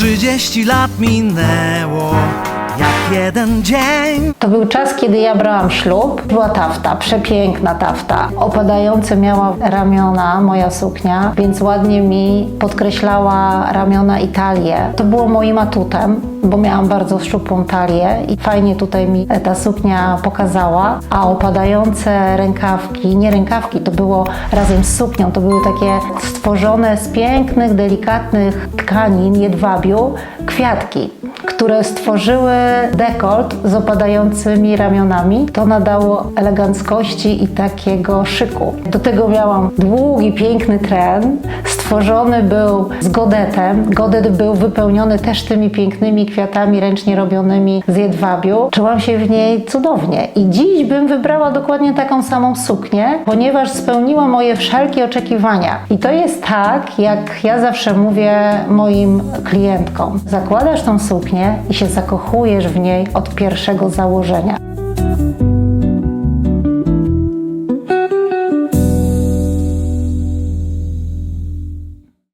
30 lat minęło jeden dzień. To był czas, kiedy ja brałam ślub. Była tafta, przepiękna tafta. Opadające miała ramiona moja suknia, więc ładnie mi podkreślała ramiona i talię. To było moim atutem, bo miałam bardzo szczupłą talię i fajnie tutaj mi ta suknia pokazała. A opadające rękawki, nie rękawki, to było razem z suknią, to były takie stworzone z pięknych, delikatnych tkanin jedwabiu kwiatki które stworzyły dekolt z opadającymi ramionami. To nadało eleganckości i takiego szyku. Do tego miałam długi, piękny tren. Stworzony był z godetem. Godet był wypełniony też tymi pięknymi kwiatami ręcznie robionymi z jedwabiu. Czułam się w niej cudownie. I dziś bym wybrała dokładnie taką samą suknię, ponieważ spełniła moje wszelkie oczekiwania. I to jest tak, jak ja zawsze mówię moim klientkom. Zakładasz tą suknię i się zakochujesz w niej od pierwszego założenia.